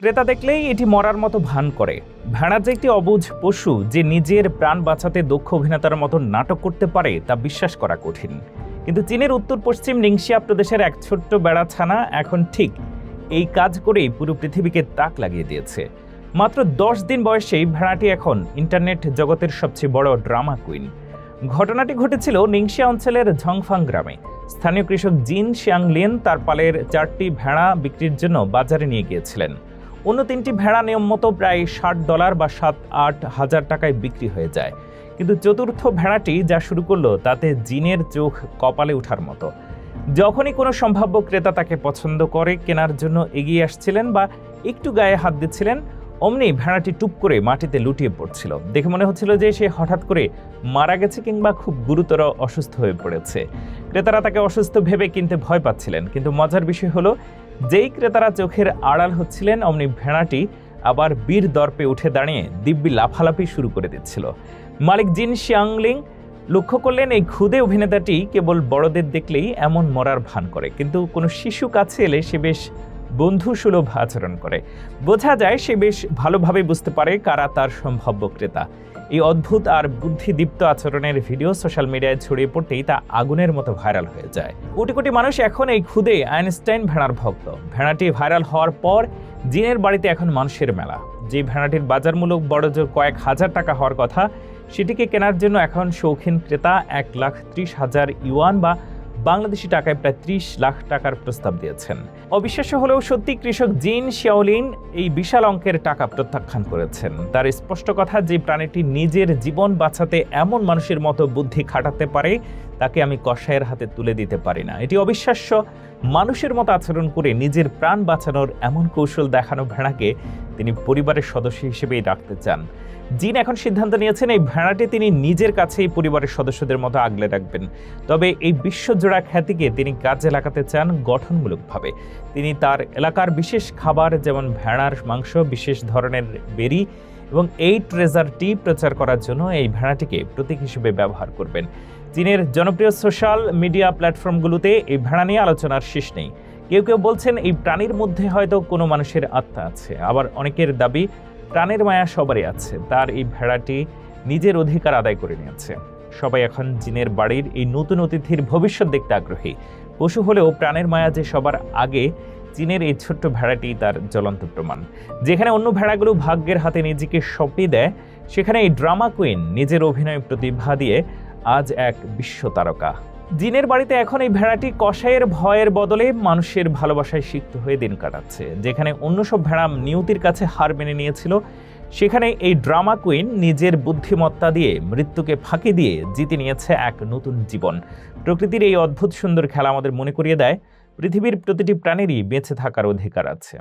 ক্রেতা দেখলেই এটি মরার মতো ভান করে। ভেড়া যে একটি অবুঝ পশু যে নিজের প্রাণ বাঁচাতে দক্ষ অভিনেতার মতো নাটক করতে পারে তা বিশ্বাস করা কঠিন। কিন্তু চীনের উত্তর পশ্চিম নিংশিয়া প্রদেশের এক ছোট্ট বেড়া ছানা এখন ঠিক এই কাজ করেই পুরো পৃথিবীকে তাক লাগিয়ে দিয়েছে। মাত্র দশ দিন বয়সেই ভেড়াটি এখন ইন্টারনেট জগতের সবচেয়ে বড় ড্রামা কুইন। ঘটনাটি ঘটেছিল নিংশিয়া অঞ্চলের ঝংফাং গ্রামে। স্থানীয় কৃষক জিন শিয়াংলিন তার পালের চারটি ভেড়া বিক্রির জন্য বাজারে নিয়ে গিয়েছিলেন। অন্য তিনটি ভেড়া নিয়ম মতো প্রায় ষাট ডলার বা সাত, আট হাজার টাকায় বিক্রি হয়ে যায়। কিন্তু চতুর্থ ভেড়াটি যা শুরু করল, তাতে জিনের চোখ কপালে ওঠার মতো। যখনই কোনো সম্ভাব্য ক্রেতা তাকে পছন্দ করে কেনার জন্য এগিয়ে আসছিলেন বা একটু গায়ে হাত দিচ্ছিলেন, অমনি ভেড়াটি টুপ করে মাটিতে লুটিয়ে পড়ছিল। দেখে মনে হচ্ছিল যে সে হঠাৎ করে মারা গেছে কিংবা খুব গুরুতর অসুস্থ হয়ে পড়েছে। ক্রেতারা তাকে অসুস্থ ভেবে কিনতে ভয় পাচ্ছিলেন, কিন্তু মজার বিষয় হলো যেই ক্রেতারা চোখের আড়াল হচ্ছিলেন, অমনি ভেড়াটি আবার বীর দর্পে উঠে দাঁড়িয়ে দিব্যি লাফালাফি শুরু করে দিচ্ছিল। মালিক জিন শিয়াংলিং লক্ষ্য করলেন, এই ক্ষুদে অভিনেতাটি কেবল বড়দের দেখলেই এমন মরার ভান করে। কিন্তু কোনো শিশু কাছে এলে সে বেশ বন্ধু সুলভ আচরণ করে। বোঝা যায় সে বেশ ভালোভাবে বুঝতে পারে কারা তার সম্ভাব্য ক্রেতা। এই অদ্ভুত আর বুদ্ধিদীপ্ত আচরণের ভিডিও সোশ্যাল মিডিয়ায় ছড়িয়ে পড়তেই তা আগুনের মতো ভাইরাল হয়ে যায়। কোটি কোটি মানুষ এখন এই খুদে আইনস্টাইন ভেড়ার ভক্ত। ভেড়াটি ভাইরাল হওয়ার পর জিনের বাড়িতে এখন মানুষের মেলা। যে ভেড়াটির বাজার মূল্য বড় জোর কয়েক হাজার টাকা হওয়ার কথা, সেটিকে কেনার জন্য এখন শৌখিন ক্রেতা এক লাখ ত্রিশ হাজার ইউয়ান বা বাংলাদেশি টাকায় প্রায় ত্রিশ লাখ টাকার প্রস্তাব দিয়েছেন। অবিশ্বাস্য হলেও সত্যি কৃষক জিন শিয়াওলিন এই বিশাল অঙ্কের টাকা প্রত্যাখ্যান করেছেন। তার স্পষ্ট কথা, যে প্রাণীটি নিজের জীবন বাঁচাতে এমন মানুষের মতো বুদ্ধি খাটাতে পারে তাকে আমি কষায়ের হাতে তুলে দিতে পারি না। এটি অবিশ্বাস্য। মানুষের মতো আচরণ করে নিজের প্রাণ বাঁচানোর এমন কৌশল দেখানো ভেড়াকে তিনি পরিবারের সদস্য হিসেবেই রাখতে চান। জিন এখন সিদ্ধান্ত নিয়েছেন এই ভেড়াটি তিনি নিজের কাছেই পরিবারের সদস্যদের মতো আগলে রাখবেন। তবে এই বিশ্বজোড়া খ্যাতিকে তিনি কাজে লাগাতে চান গঠনমূলকভাবে। তিনি তার এলাকার বিশেষ খাবার যেমন ভেড়ার মাংস, বিশেষ ধরনের বেরি এবং এই ট্রেজারটি প্রচার করার জন্য এই ভেড়াটিকে প্রতীক হিসেবে ব্যবহার করবেন। চীনের জনপ্রিয় সোশ্যাল মিডিয়া প্ল্যাটফর্মগুলোতে এই ভেড়া নিয়ে আলোচনার শেষ নেই। কেউ কেউ বলছেন এই প্রাণীর মধ্যে হয়তো কোনো মানুষের আত্মা আছে। আবার অনেকের দাবি, প্রাণের মায়া সবারই আছে। তার এই ভেড়াটি নিজের অধিকার আদায় করে নিয়েছে। সবাই এখন জিনের বাড়ির এই নতুন অতিথির ভবিষ্যৎ দেখতে আগ্রহী। পশু হলেও প্রাণের মায়া যে সবার আগে চীনের এই ছোট্ট ভেড়াটি তার জ্বলন্ত প্রমাণ। যেখানে অন্য ভেড়াগুলো ভাগ্যের হাতে নিজেকে সঁপিয়ে দেয়, সেখানে এই ড্রামা কুইন নিজের অভিনয় প্রতিভা দিয়ে আজ এক বিশ্ব তারকা। জিনের বাড়িতে এখন এই ভেড়াটি কষায়ের ভয়ের বদলে মানুষের ভালোবাসায় সিক্ত হয়ে দিন কাটাচ্ছে। যেখানে অন্য সব ভেড়া নিয়তির কাছে হার মেনে নিয়েছিল, সেখানে এই ড্রামা কুইন নিজের বুদ্ধিমত্তা দিয়ে মৃত্যুকে ফাঁকি দিয়ে জিতে নিয়েছে এক নতুন জীবন। প্রকৃতির এই অদ্ভুত সুন্দর খেলা আমাদের মনে করিয়ে দেয় পৃথিবীর প্রতিটি প্রাণীরই বেঁচে থাকার অধিকার আছে।